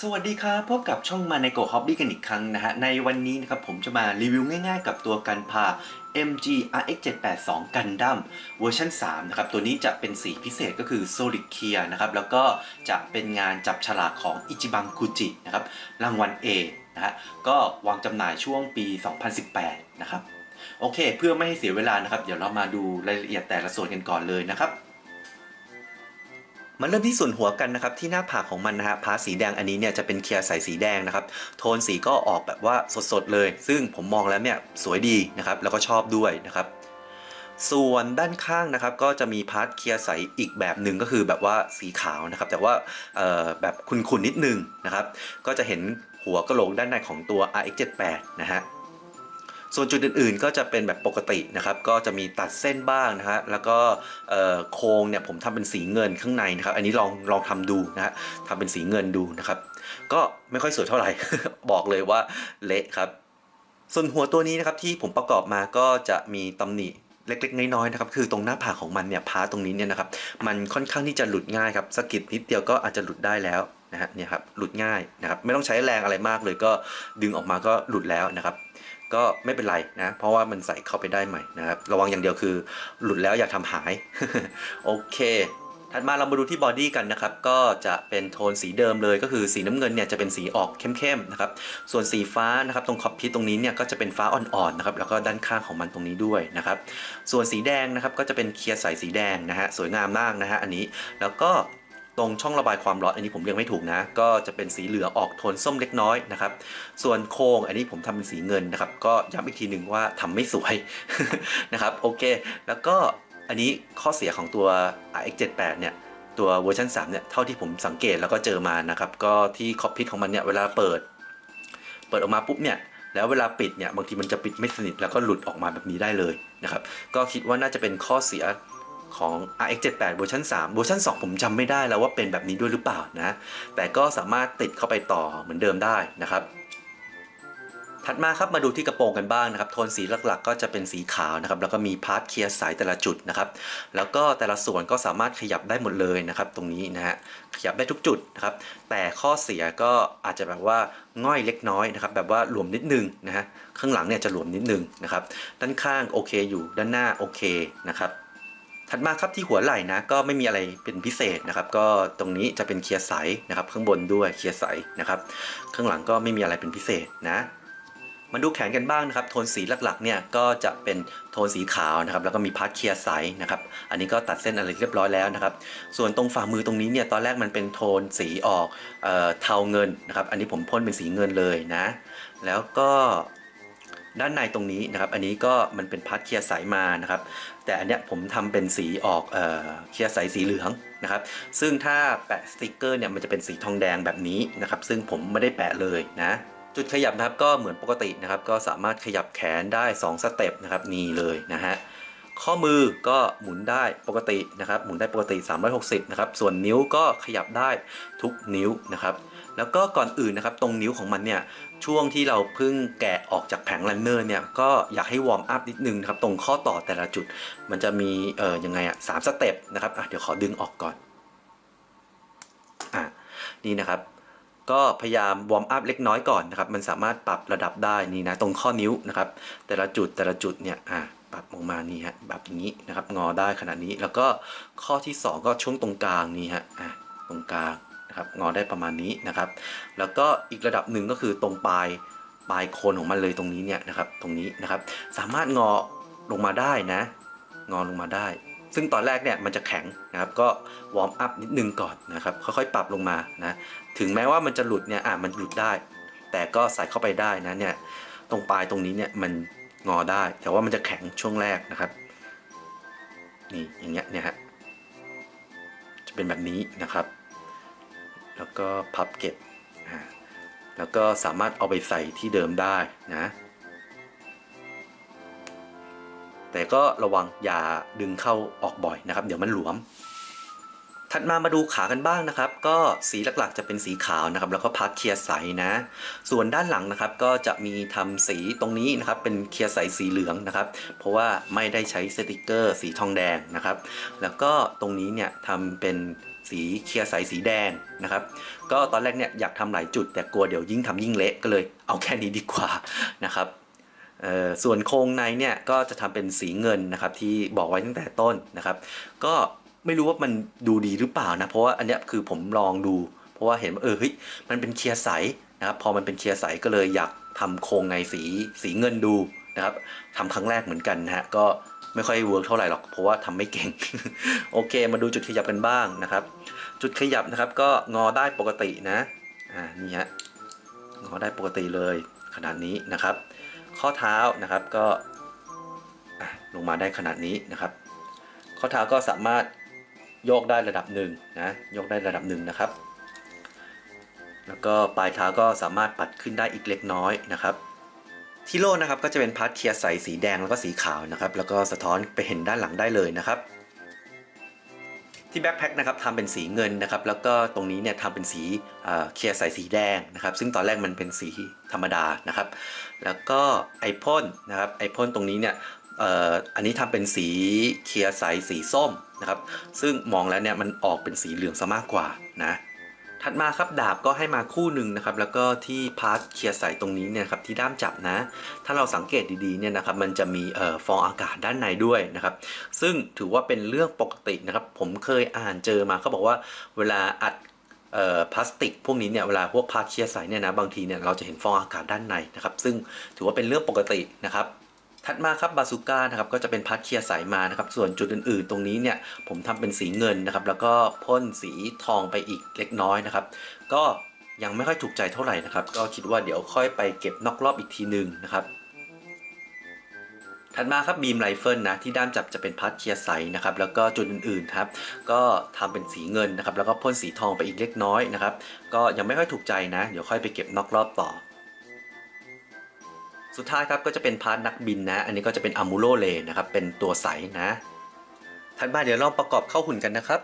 สวัสดีครับพบกับช่องมาในโกฮอบบี้กันอีกครั้งนะฮะในวันนี้นะครับผมจะมารีวิวง่ายๆ กับตัวกันพา MG RX 782 Gundam เวอร์ชัน3นะครับตัวนี้จะเป็นสีพิเศษก็คือ Solid Clear นะครับแล้วก็จะเป็นงานจับฉลากของอิจิบังคุจินะครับรางวัล A นะฮะก็วางจำหน่ายช่วงปี 2018 นะครับโอเค เพื่อไม่ให้เสียเวลานะครับ เดี๋ยวเรามาดูรายละเอียดแต่ละส่วนกันก่อนเลยนะครับ มาเริ่มที่ส่วนหัวกันนะครับที่หน้าผากของมันนะฮะพาสีแดงอันนี้เนี่ยจะเป็นเคลียร์ใสสีแดงนะครับโทนสีก็ออกแบบว่าสดๆเลย ซึ่งผมมองแล้วเนี่ยสวยดีนะครับแล้วก็ชอบด้วยนะครับส่วนด้านข้างนะครับก็จะมีพาร์ทเคลียร์ใสอีกแบบหนึ่งก็คือแบบว่าสีขาวนะครับแต่ว่าแบบขุ่นๆนิดนึงนะครับก็จะเห็นหัวกระโหลกด้านในของตัว RX78 นะฮะ ส่วนจุดอื่นๆ ก็จะเป็นแบบปกตินะครับก็จะมีตัดเส้นบ้างนะฮะแล้วก็โครงเนี่ยผมทำเป็นสีเงินข้างในนะครับอันนี้ลองลองทำดูนะฮะทำเป็นสีเงินดูนะครับ ก็ไม่ค่อยสวยเท่าไหร่ บอกเลยว่าเละครับ ส่วนหัวตัวนี้นะครับที่ผมประกอบมาก็จะมีตำหนิเล็กๆ น้อยๆนะครับคือตรงหน้าผากของมันเนี่ยพาตรงนี้เนี่ยนะครับมันค่อนข้างที่จะหลุดง่ายครับสกิดนิดเดียวก็อาจจะหลุดได้แล้วนะฮะเนี่ยครับหลุดง่ายนะครับไม่ต้องใช้แรงอะไรมากเลยก็ดึงออกมาก็หลุดแล้วนะครับ ก็ไม่เป็นไรนะ เพราะว่ามันใส่เข้าไปได้ใหม่นะครับ ระวังอย่างเดียวคือ หลุดแล้วอย่าทำหาย โอเค ถัดมาเรามาดูที่บอดี้กันนะครับ ก็จะเป็นโทนสีเดิมเลยก็คือสีน้ำเงินเนี่ยจะเป็นสีออกเข้มๆนะครับ ส่วนสีฟ้านะครับตรงขอบพิษตรงนี้เนี่ยก็จะเป็นฟ้าอ่อนๆนะครับแล้วก็ด้านข้างของมันตรงนี้ด้วยนะครับ ส่วนสีแดงนะครับก็จะเป็นเคลียร์ใสสีแดงนะฮะสวยงามมากนะฮะอันนี้แล้วก็ ตรงช่องระบายความร้อนอันนี้ผมเรียกไม่ถูกนะ ก็จะเป็นสีเหลืองออกโทนส้มเล็กน้อยนะครับ ส่วนโครงอันนี้ผมทำเป็นสีเงินนะครับ ก็ย้ำอีกทีหนึ่งว่าทำไม่สวยนะครับโอเค แล้วก็อันนี้ข้อเสียของตัว RX78 เนี่ยตัวเวอร์ชัน3เนี่ยเท่าที่ผมสังเกตแล้วก็เจอมานะครับ ก็ที่คอปพิทของมันเนี่ยเวลาเปิด เปิดออกมาปุ๊บเนี่ยแล้วเวลาปิดเนี่ยบางทีมันจะปิดไม่สนิทแล้วก็หลุดออกมาแบบนี้ได้เลยนะครับ ก็คิดว่าน่าจะเป็นข้อเสีย ของ RX78 เวอร์ชัน3เวอร์ชัน2ผมจำไม่ได้แล้วว่าเป็นแบบนี้ด้วยหรือเปล่านะ แต่ก็สามารถติดเข้าไปต่อเหมือนเดิมได้นะครับ ถัดมาครับมาดูที่กระโปรงกันบ้างนะครับ โทนสีหลักๆ ก็จะเป็นสีขาวนะครับ แล้วก็มีพาร์ทเคลียร์สายแต่ละจุดนะครับ แล้วก็แต่ละส่วนก็สามารถขยับได้หมดเลยนะครับ ตรงนี้นะฮะ ขยับได้ทุกจุดนะครับ แต่ข้อเสียก็อาจจะแบบว่าง่อยเล็กน้อยนะครับ แบบว่าหลวมนิดนึงนะฮะ ข้างหลังเนี่ยจะหลวมนิดนึงนะครับ ด้านข้างโอเคอยู่ ด้านหน้าโอเคนะครับ ถัดมาครับที่หัวไหล่นะก็ไม่มีอะไรเป็นพิเศษนะครับ ก็ตรงนี้จะเป็นเคลียร์ใสนะครับ ข้างบนด้วยเคลียร์ใสนะครับ ข้างหลังก็ไม่มีอะไรเป็นพิเศษนะมาดูแขนกันบ้างนะครับ โทนสีหลักๆเนี่ยก็จะเป็นโทนสีขาวนะครับ แล้วก็มีพาร์ทเคลียร์ใสนะครับ อันนี้ก็ตัดเส้นอะไรเรียบร้อยแล้วนะครับ ส่วนตรงฝ่ามือตรงนี้เนี่ยตอนแรกมันเป็นโทนสีออกเอ่อเทาเงินนะครับ อันนี้ผมพ่นเป็นสีเงินเลยนะ แล้วก็ ด้านในตรงนี้นะครับ อันนี้ก็มันเป็นพาร์ทเคลียร์ใสมานะครับ แต่อันเนี้ยผมทำเป็นสีออกเอ่อเคลียร์ใสสีเหลืองนะครับ ซึ่งถ้าแปะสติกเกอร์เนี่ยมันจะเป็นสีทองแดงแบบนี้นะครับ ซึ่งผมไม่ได้แปะเลยนะจุดขยับนะครับก็เหมือนปกตินะครับ ก็สามารถขยับแขนได้ 2 สเต็ปนะครับนี่เลยนะฮะข้อมือก็หมุนได้ปกตินะครับ หมุนได้ปกติ 360 นะครับ ส่วนนิ้วก็ขยับได้ทุกนิ้วนะครับ แล้วก็ก่อนอื่นนะครับ ตรงนิ้วของมันเนี่ย ช่วงที่เราเพิ่งแกะออกจากแผงลันเนอร์เนี่ยก็อยากให้วอร์มอัพนิดนึงนะครับตรงข้อต่อแต่ละจุด มันจะมีเอ่อยังไงอะสามสเต็ปนะครับอะเดี๋ยวขอดึงออกก่อนอะนี่นะครับ ก็พยายามวอร์มอัพเล็กน้อยก่อนนะครับ มันสามารถปรับระดับได้นี่นะตรงข้อนิ้วนะครับ แต่ละจุดแต่ละจุดเนี่ยอะปรับลงมานี่ฮะแบบนี้นะครับงอได้ขนาดนี้แล้วก็ข้อที่ 2 ก็ช่วงตรงกลางนี่ฮะอะตรงกลาง นะครับงอได้ประมาณนี้นะครับ แล้วก็อีกระดับหนึ่งก็คือตรงปลายปลายโคนของมันเลยตรงนี้เนี่ยนะครับตรงนี้นะครับ สามารถงอลงมาได้นะ งอลงมาได้ ซึ่งตอนแรกเนี่ยมันจะแข็งนะครับ ก็วอร์มอัพนิดนึงก่อนนะครับ ค่อยๆปรับลงมานะ ถึงแม้ว่ามันจะหลุดเนี่ยอะมันหลุดได้ แต่ก็ใส่เข้าไปได้นะเนี่ยตรงปลายตรงนี้เนี่ยมันงอได้ แต่ว่ามันจะแข็งช่วงแรกนะครับ นี่อย่างเงี้ยเนี่ยฮะจะเป็นแบบนี้นะครับ แล้วก็พับเก็บแล้วก็สามารถเอาไปใส่ที่เดิมได้นะ แต่ก็ระวังอย่าดึงเข้าออกบ่อยนะครับ เดี๋ยวมันหลวม ถัดมามาดูขากันบ้างนะครับ ก็สีหลักๆจะเป็นสีขาวนะครับ แล้วก็พักเคลียร์ใสนะ ส่วนด้านหลังนะครับ ก็จะมีทำสีตรงนี้นะครับ เป็นเคลียร์ใสสีเหลืองนะครับ เพราะว่าไม่ได้ใช้สติกเกอร์สีทองแดงนะครับ แล้วก็ตรงนี้เนี่ยทำเป็น สีเคลียร์ใสสีแดงนะครับ ก็ตอนแรกเนี่ยอยากทำหลายจุด แต่กลัวเดี๋ยวยิ่งทำยิ่งเละก็เลยเอาแค่นี้ดีกว่านะครับส่วนโครงในเนี่ยก็จะทำเป็นสีเงินนะครับที่บอกไว้ตั้งแต่ต้นนะครับ ก็ไม่รู้ว่ามันดูดีหรือเปล่านะเพราะว่าอันนี้คือผมลองดู เพราะว่าเห็นว่าเออเฮ้ยมันเป็นเคลียร์ใสนะครับพอมันเป็นเคลียร์ใสก็เลยอยากทำโครงในสีสีเงินดูนะครับทำครั้งแรกเหมือนกันนะฮะก็ ไม่ค่อยเวิร์กเท่าไหร่หรอกเพราะว่าทำไม่เก่ง โอเค มาดูจุดขยับกันบ้างนะครับ จุดขยับนะครับก็งอได้ปกตินะอ่านี่ฮะงอได้ปกติเลยขนาดนี้นะครับ ข้อเท้านะครับก็ลงมาได้ขนาดนี้นะครับ ข้อเท้าก็สามารถโยกได้ระดับหนึ่งนะโยกได้ระดับหนึ่งนะครับ แล้วก็ปลายเท้าก็สามารถปัดขึ้นได้อีกเล็กน้อยนะครับ ที่โล่นะครับก็จะเป็นพาร์ทเคลียร์ใสสีแดงแล้วก็สีขาวนะครับแล้วก็สะท้อนไปเห็นด้านหลังได้เลยนะครับที่แบ็คแพ็คนะครับทำเป็นสีเงินนะครับแล้วก็ตรงนี้เนี่ยทำเป็นสีเคลียร์ใสสีแดงนะครับซึ่งตอนแรกมันเป็นสีธรรมดานะครับแล้วก็ไอพ่นนะครับไอพ่นตรงนี้เนี่ยอ,อันนี้ทำเป็นสีเคลียร์ใสสีส้มนะครับซึ่งมองแล้วเนี่ยมันออกเป็นสีเหลืองซะมากกว่านะ ถัดมาครับดาบก็ให้มาคู่หนึ่งนะครับแล้วก็ที่พาร์ทเคลียร์ใสตรงนี้เนี่ยครับที่ด้ามจับนะ ถ้าเราสังเกตดีๆเนี่ยนะครับมันจะมีเอ่อฟองอากาศด้านในด้วยนะครับซึ่งถือว่าเป็นเรื่องปกตินะครับผมเคยอ่านเจอมาเขาบอกว่าเวลาอัดเอ่อพลาสติกพวกนี้เนี่ยเวลาพวกพาร์ทเคลียร์ใสเนี่ยนะบางทีเนี่ยเราจะเห็นฟองอากาศด้านในนะครับซึ่งถือว่าเป็นเรื่องปกตินะครับ ถัดมาครับบาซูก้านะครับก็จะเป็นพาร์ทเคลียร์ใสมานะครับส่วนจุดอื่นๆ ตรงนี้เนี่ยผมทำเป็นสีเงินนะครับแล้วก็พ่นสีทองไปอีกเล็กน้อยนะครับ ก็ยังไม่ค่อยถูกใจเท่าไหร่นะครับ ก็คิดว่าเดี๋ยวค่อยไปเก็บนอกรอบอีกทีหนึ่งนะครับถัดมาครับบีมไรเฟิลนะที่ด้ามจับจะเป็นพาร์ทเคลียร์ใสนะครับแล้วก็จุดอื่นๆครับก็ทำเป็นสีเงินนะครับแล้วก็พ่นสีทองไปอีกเล็กน้อยนะครับก็ยังไม่ค่อยถูกใจนะ เดี๋ยวค่อยไปเก็บนอกรอบต่อ สุดท้ายครับก็จะเป็นพาร์ทนักบินนะ อันนี้ก็จะเป็นอะมูโลเลนะครับ เป็นตัวใสนะถัดมาเดี๋ยวลองประกอบเข้าหุ่นกันนะครับ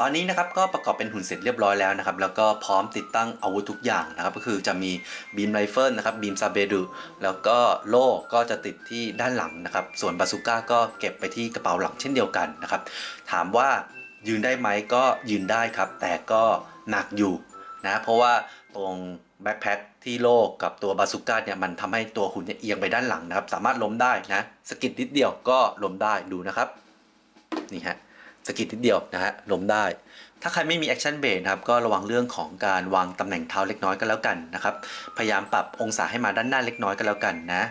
ตอนนี้นะครับก็ประกอบเป็นหุ่นเสร็จเรียบร้อยแล้วนะครับ แล้วก็พร้อมติดตั้งอาวุธทุกอย่างนะครับ ก็คือจะมีบีมไรเฟิลนะครับบีมซาเบดุแล้วก็โล่ก็จะติดที่ด้านหลังนะครับ ส่วนบาซูก้าก็เก็บไปที่กระเป๋าหลังเช่นเดียวกันนะครับ ถามว่ายืนได้ไหมก็ยืนได้ครับ แต่ก็หนักอยู่นะเพราะว่าตรงแบ็คแพคที่โล่กับตัวบาซูก้าเนี่ยมันทำให้ตัวหุ่นเนี่ยเอียงไปด้านหลังนะครับ สามารถล้มได้นะสกิดนิดเดียวก็ล้มได้ดูนะครับ นี่ฮะ สกิดนิดเดียวนะฮะล้มได้ ถ้าใครไม่มีแอคชั่นเบรกครับก็ระวังเรื่องของการวางตำแหน่งเท้าเล็กน้อยก็แล้วกันนะครับพยายามปรับองศาให้มาด้านหน้าเล็กน้อยก็แล้วกันนะ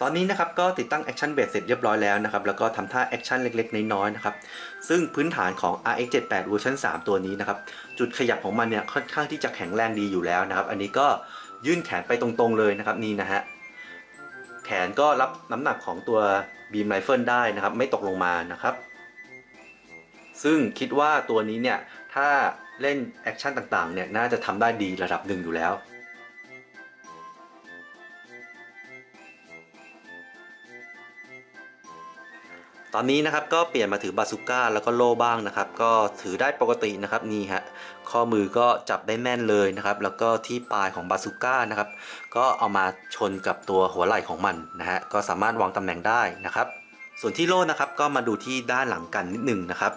ตอนนี้นะครับก็ติดตั้งแอคชั่นเบรเสร็จเรียบร้อยแล้วนะครับแล้วก็ทำท่าแอคชั่นเล็กๆ น้อยๆนะครับซึ่งพื้นฐานของ RX78 เวอร์ชัน3ตัวนี้นะครับจุดขยับของมันเนี่ยค่อนข้างที่จะแข็งแรงดีอยู่แล้วนะครับอันนี้ก็ยื่นแขนไปตรงๆเลยนะครับนี่นะฮะแขนก็รับน้ำหนักของตัวบีมไรเฟิลได้นะครับไม่ตกลงมานะครับ ซึ่งคิดว่าตัวนี้เนี่ย ถ้าเล่นแอคชั่นต่างๆเนี่ย น่าจะทำได้ดีระดับหนึ่งอยู่แล้วตอนนี้นะครับก็เปลี่ยนมาถือบาซูก้าแล้วก็โล่บ้างนะครับ ก็ถือได้ปกตินะครับนี่ฮะข้อมือก็จับได้แม่นเลยนะครับ แล้วก็ที่ปลายของบาซูก้านะครับ ก็เอามาชนกับตัวหัวไหล่ของมันนะฮะก็สามารถวางตำแหน่งได้นะครับ ส่วนที่โล่นะครับก็มาดูที่ด้านหลังกันนิดหนึ่งนะครับ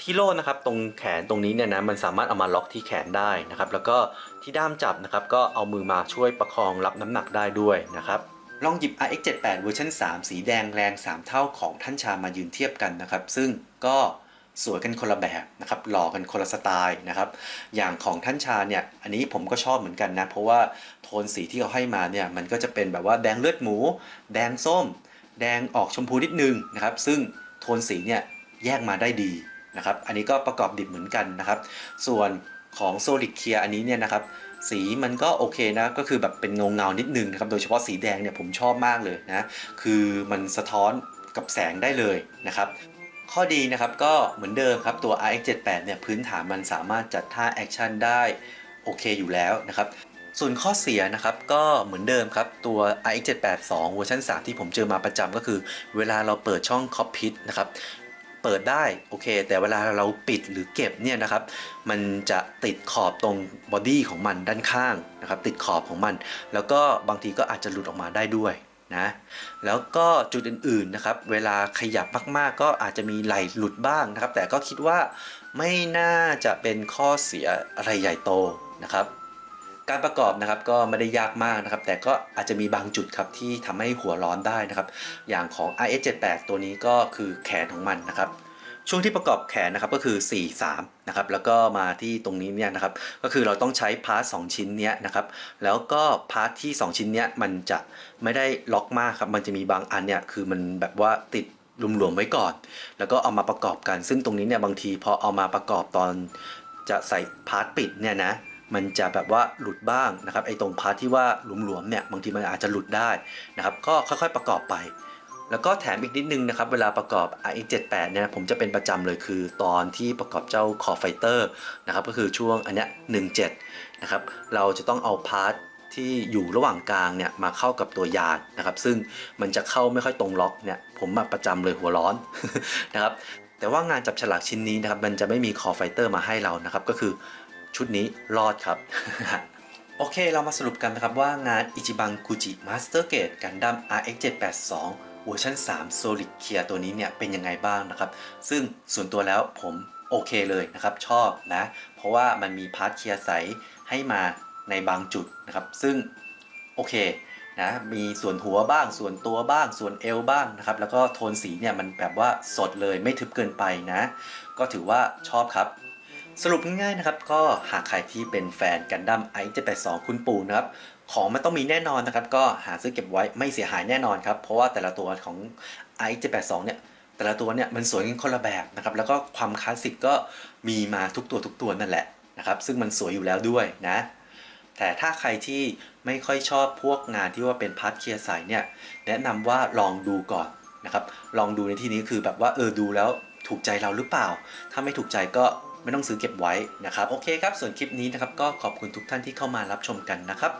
ที่โล่นะครับตรงแขนตรงนี้เนี่ยนะมันสามารถเอามาล็อกที่แขนได้นะครับ แล้วก็ที่ด้ามจับนะครับก็เอามือมาช่วยประคองรับน้ำหนักได้ด้วยนะครับลองหยิบ RX78 เวอร์ชัน3 สีแดงแรง 3 เท่าของท่านชามายืนเทียบกันนะครับ ซึ่งก็สวยกันคนละแบบนะครับหล่อกันคนละสไตล์นะครับ อย่างของท่านชาเนี่ย อันนี้ผมก็ชอบเหมือนกันนะ เพราะว่าโทนสีที่เขาให้มาเนี่ย มันก็จะเป็นแบบว่าแดงเลือดหมู แดงส้ม แดงออกชมพูนิดนึงนะครับ ซึ่งโทนสีเนี่ยแยกมาได้ดี นะครับ อันนี้ก็ประกอบดิบเหมือนกันนะครับ ส่วนของ Solid Clear อันนี้เนี่ยนะครับสีมันก็โอเคนะ ก็คือแบบเป็นเงาเงานิดนึงนะครับ โดยเฉพาะสีแดงเนี่ยผมชอบมากเลยนะ คือมันสะท้อนกับแสงได้เลยนะครับข้อดีนะครับก็เหมือนเดิมครับตัว RX78 เนี่ยพื้นฐานมันสามารถจัดท่าแอคชั่นได้โอเคอยู่แล้วนะครับส่วนข้อเสียนะครับก็เหมือนเดิมครับตัว RX782 เวอร์ชัน3ที่ผมเจอมาประจำก็คือ เวลาเราเปิดช่องคอปพิทนะครับ เปิดได้โอเค แต่เวลาเราปิดหรือเก็บเนี่ยนะครับ มันจะติดขอบตรงบอดี้ของมันด้านข้างนะครับ ติดขอบของมัน แล้วก็บางทีก็อาจจะหลุดออกมาได้ด้วยนะแล้วก็จุดอื่นๆนะครับ เวลาขยับมากๆ ก็อาจจะมีไหลหลุดบ้างนะครับ แต่ก็คิดว่าไม่น่าจะเป็นข้อเสียอะไรใหญ่โตนะครับ การประกอบนะครับก็ไม่ได้ยากมากนะครับ แต่ก็อาจจะมีบางจุดครับที่ทำให้หัวร้อนได้นะครับ อย่างของ RS78 ตัวนี้ก็คือแขนของมันนะครับ ช่วงที่ประกอบแขนนะครับก็คือ 4 3นะครับแล้วก็มาที่ตรงนี้เนี่ยนะครับ ก็คือเราต้องใช้พาร์ท2ชิ้นเนี้ยนะครับ แล้วก็พาร์ทที่ 2 ชิ้นเนี้ยมันจะไม่ได้ล็อกมากครับมันจะมีบางอันเนี่ยคือมันแบบว่าติดหลวมๆไว้ก่อน แล้วก็เอามาประกอบกัน ซึ่งตรงนี้เนี่ยบางทีพอเอามาประกอบตอนจะใส่พาร์ทปิดเนี่ยนะ มันจะแบบว่าหลุดบ้างนะครับไอ้ตรงพาร์ทที่ว่าหลวมๆเนี่ยบางทีมันอาจจะหลุดได้นะครับก็ค่อยๆประกอบไป แล้วก็แถมอีกนิดนึงนะครับเวลาประกอบ RX78 เนี่ยผมจะเป็นประจำเลยคือตอนที่ประกอบเจ้า Core Fighter นะครับก็คือช่วงอันเนี้ย17นะครับเราจะต้องเอาพาร์ทที่อยู่ระหว่างกลางเนี่ยมาเข้ากับตัวยานนะครับซึ่งมันจะเข้าไม่ค่อยตรงล็อกเนี่ยผมมาประจำเลยหัวร้อนนะครับแต่ว่างานจับฉลากชิ้นนี้นะครับมันจะไม่มี Core Fighter มาให้เรานะครับก็คือ ชุดนี้รอดครับ โอเคเรามาสรุปกันนะครับว่างาน Ichiban Kuji Master Gate Gundam RX782 เวอร์ชัน3 Solid Gear ตัวนี้เนี่ยเป็นยังไงบ้างนะครับ ซึ่งส่วนตัวแล้วผมโอเคเลยนะครับ ชอบนะ เพราะว่ามันมีพาร์ทเคลียร์ใสให้มาในบางจุดนะครับ ซึ่งโอเคนะมีส่วนหัวบ้างส่วนตัวบ้างส่วนเอวบ้างนะครับ แล้วก็โทนสีเนี่ยมันแบบว่าสดเลยไม่ทึบเกินไปนะ ก็ถือว่าชอบครับ สรุปง่ายๆนะครับก็หากใครที่เป็นแฟนกันดั้ม i 7 8 2คุณปู่นะครับของมันต้องมีแน่นอนนะครับ ก็หาซื้อเก็บไว้ไม่เสียหายแน่นอนครับ เพราะว่าแต่ละตัวของ i 7 8 2เนี่ยแต่ละตัวเนี่ยมันสวยกันคนละแบบนะครับแล้วก็ความคลาสสิกก็มีมาทุกตัวทุกตัวนั่นแหละนะครับซึ่งมันสวยอยู่แล้วด้วยนะ แต่ถ้าใครที่ไม่ค่อยชอบพวกงานที่ว่าเป็นพาร์ทเคลียร์ใสเนี่ยแนะนำว่าลองดูก่อนนะครับลองดูในที่นี้คือแบบว่าเออดูแล้วถูกใจเราหรือเปล่า ถ้าไม่ถูกใจก็ ไม่ต้องซื้อเก็บไว้นะครับโอเคครับส่วนคลิปนี้นะครับก็ขอบคุณทุกท่านที่เข้ามารับชมกันนะครับ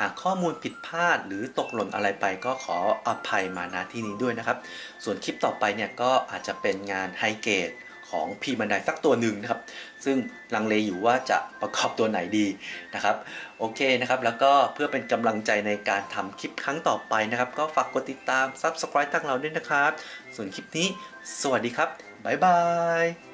หากข้อมูลผิดพลาดหรือตกหล่นอะไรไปก็ขออภัยมาณที่นี้ด้วยนะครับ ส่วนคลิปต่อไปเนี่ยก็อาจจะเป็นงานไฮเกรดของพีบันไดสักตัวหนึ่งนะครับ ซึ่งลังเลอยู่ว่าจะประกอบตัวไหนดีนะครับ โอเคนะครับ แล้วก็เพื่อเป็นกำลังใจในการทำคลิปครั้งต่อไปนะครับ ก็ฝากกดติดตาม Subscribe ทางเราด้วยนะครับ ส่วนคลิปนี้ สวัสดีครับ บ๊ายบาย